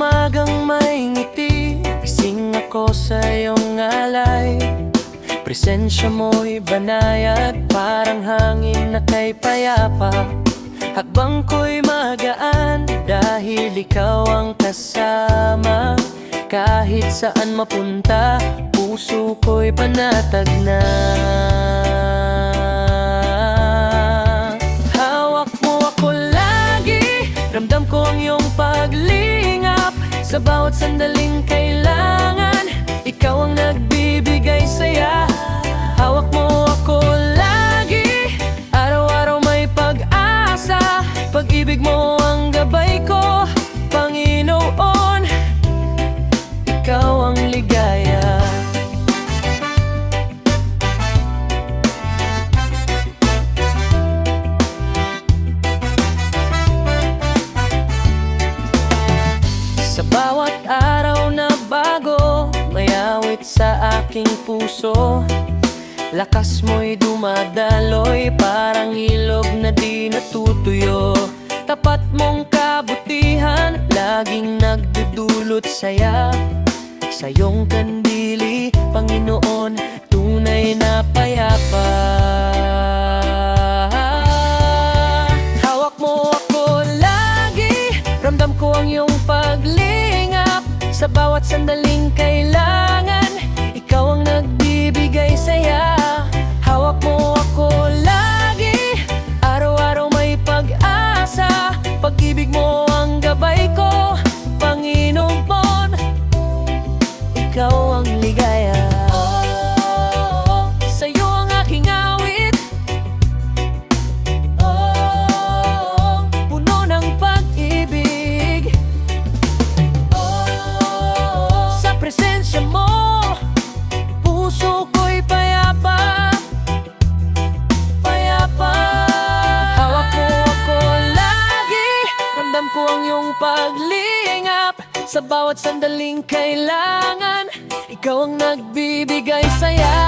umagang may ngiti Kasing ako sa iyong alay. Presensya mo'y banayad Parang hangin na kay payapa. Hakbang ko'y magaan Dahil ikaw ang kasama. Kahit saan mapunta Puso ko'y panatag na. Paglingap Sa bawat sandaling kailangan awit sa aking puso Lakas mo'y dumadaloy. Parang ilog na di natutuyo. Tapat mong kabutihan Laging nagdudulot saya. Sa iyong kandili Panginoon Tunay na payapa. Hawak mo ako lagi Ramdam ko ang iyong paglingap Sa bawat sandaling kailangan Sa bawat sandaling kailangan Ikaw ang nagbibigay saya.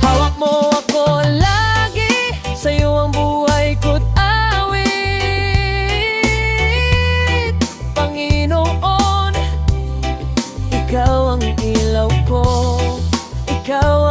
Hawak mo ako lagi Sa'yo ang buhay ko't awit. Panginoon Ikaw ang ilaw ko Ikaw